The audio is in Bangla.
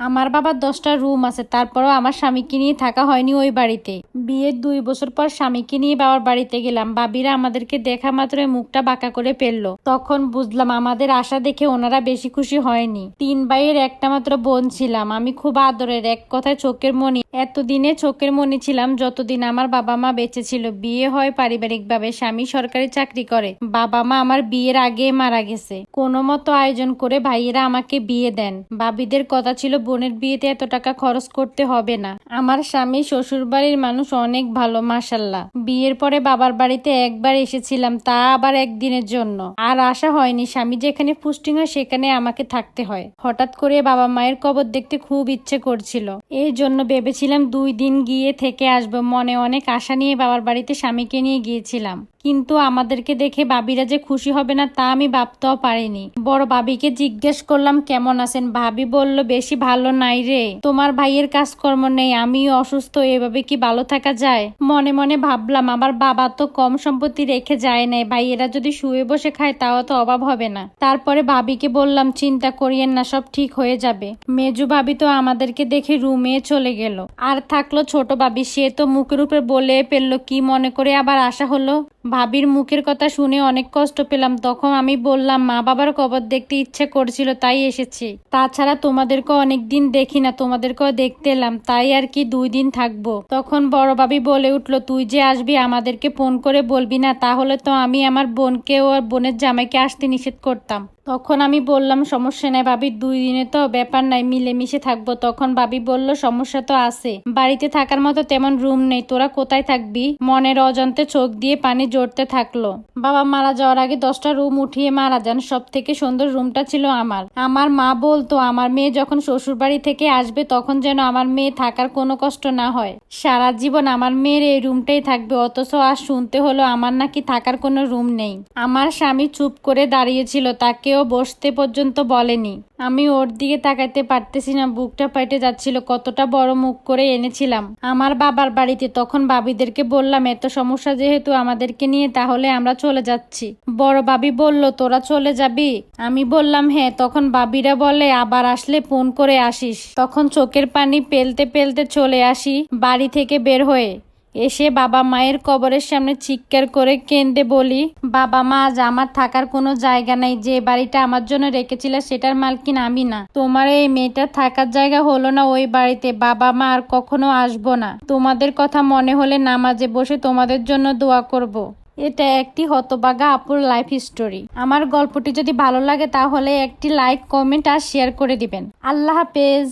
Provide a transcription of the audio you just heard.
আমার বাবার দশটা রুম আছে, তারপরও আমার স্বামীকে নিয়ে থাকা হয়নি ওই বাড়িতে। বিয়ের দুই বছর পর স্বামীকে নিয়ে বাবার বাড়িতে গেলাম। বাবিরা আমাদেরকে দেখা মাত্রই মুখটা বাঁকা করে ফেলল। তখন বুঝলাম আমাদের আশা দেখে ওনারা বেশি খুশি হয়নি। তিন ভাইয়ের একটা মাত্র বোন ছিলাম। আমি খুব আদরের এক কথায় চোখের মনি। এতদিনে চোখের মনি ছিলাম যতদিন আমার বাবা মা বেঁচে ছিল। বিয়ে হয় পারিবারিকভাবে স্বামী সরকারি চাকরি করে। বাবা মা আমার বিয়ের আগে মারা গেছে। কোনো মতো আয়োজন করে ভাইয়েরা আমাকে বিয়ে দেন। বাবিদের কথা ছিল বোনের বিয়েতে এত টাকা খরচ করতে হবে না। আমার স্বামী শ্বশুর বাড়ির মানুষ অনেক ভালো মাসাল্লাহ বিয়ের পরে বাবার বাড়িতে একবার এসেছিলাম, তা আবার একদিনের জন্য। আর আশা হয়নি স্বামী যেখানে পুষ্টিং হয় সেখানে আমাকে থাকতে হয়। হঠাৎ করে বাবা মায়ের কবর দেখতে খুব ইচ্ছে করছিল। এই জন্য ভেবেছিলাম দুই দিন গিয়ে থেকে আসব। মনে অনেক আশা নিয়ে বাবার বাড়িতে স্বামীকে নিয়ে গিয়েছিলাম। কিন্তু আমাদেরকে দেখে বাবিরা যে খুশি হবে না, তা আমি ভাবতেও পারিনি। বড় বাবিকে জিজ্ঞেস করলাম, কেমন আছেন? ভাবি বলল, বেশি ভালো নাই রে। তোমার ভাইয়ের কাজকর্ম নেই, আমিও অসুস্থ, এভাবে কি ভালো থাকা যায়? মনে মনে ভাবলাম, আমার বাবা তো কম সম্পত্তি রেখে যায় নাই, ভাইয়েরা যদি শুয়ে বসে খায়, তাও তো অভাব হবে না। তারপরে ভাবিকে বললাম, চিন্তা করিয়েন না, সব ঠিক হয়ে যাবে। মেজু ভাবি তো আমাদেরকে দেখে রুমে চলে গেল। আর থাকল ছোট ভাবি, সে তো মুখের উপরে বলে ফেলল, কি মনে করে আবার আসা হলো? ভাবির মুখের কথা শুনে অনেক কষ্ট পেলাম। তখন আমি বললাম, মা বাবার কবর দেখতে ইচ্ছে করছিল, তাই এসেছি। তাছাড়া তোমাদেরকে অনেক দিন দেখি না, তোমাদেরকেও দেখতে এলাম, তাই আর কি দুই দিন থাকব। তখন বড় ভাবি বলে উঠল, তুই যে আসবি, আমাদেরকে ফোন করে বলবি না, তাহলে তো আমি আমার বোনকে ও আর বোনের জামাইকে আসতে নিষেধ করতাম। তখন আমি বললাম, সমস্যা নাই ভাবি, দুই দিনে তো ব্যাপার নাই, মিলেমিশে থাকব। তখন ভাবি বলল, সমস্যা তো আছে। বাড়িতে থাকার মতো তেমন রুম নেই, তোরা কোথায় থাকবি? মনের অজান্তে চোখ দিয়ে পানি জড়তে থাকল। বাবা মারা যাওয়ার আগে দশটা রুম উঠিয়ে মারা যান। সব থেকে সুন্দর রুমটা ছিল আমার। আমার মা বলতো, আমার মেয়ে যখন শ্বশুর বাড়ি থেকে আসবে, তখন যেন আমার মেয়ে থাকার কোনো কষ্ট না হয়। সারা জীবন আমার মেয়ের এই রুমটাই থাকবে, অথচ আর শুনতে হলো আমার নাকি থাকার কোনো রুম নেই। আমার স্বামী চুপ করে দাঁড়িয়েছিল, তাকেও বসতে পর্যন্ত বলেনি। আমি ওর দিকে তাকাইতে পারতেছি না, বুকটা পাইটে যাচ্ছিল, কতটা বড় মুখ করে এনেছিলাম। আমার বাবার বাড়িতে তখন বাবিদেরকে বললাম, এত সমস্যা যেহেতু আমাদেরকে নিয়ে, তাহলে আমরা চলে যাচ্ছি। বড় বাবি বলল, তোরা চলে যাবি? আমি বললাম হ্যাঁ। তখন বাবিরা বলে, আবার আসলে ফোন করে আসিস। তখন চোখের পানি পেলতে পেলতে চলে আসি বাড়ি থেকে বের হয়ে। এসে বাবা মায়ের কবরের সামনে চিৎকার করে কেঁদে বলি, বাবা মা, আজ আমার থাকার কোনো জায়গা নাই। যে বাড়িটা আমার জন্য রেখেছিল সেটার মালকিন আমি না। তোমার এই মেয়েটার থাকার জায়গা হলো না ওই বাড়িতে। বাবা মা আর কখনো আসব না। তোমাদের কথা মনে হলে নামাজে বসে তোমাদের জন্য দোয়া করব। এটা একটি হতবাগা আপুর লাইফ স্টোরি আমার গল্পটি যদি ভালো লাগে তাহলে একটি লাইক কমেন্ট আর শেয়ার করে দিবেন। আল্লাহ হাফেজ।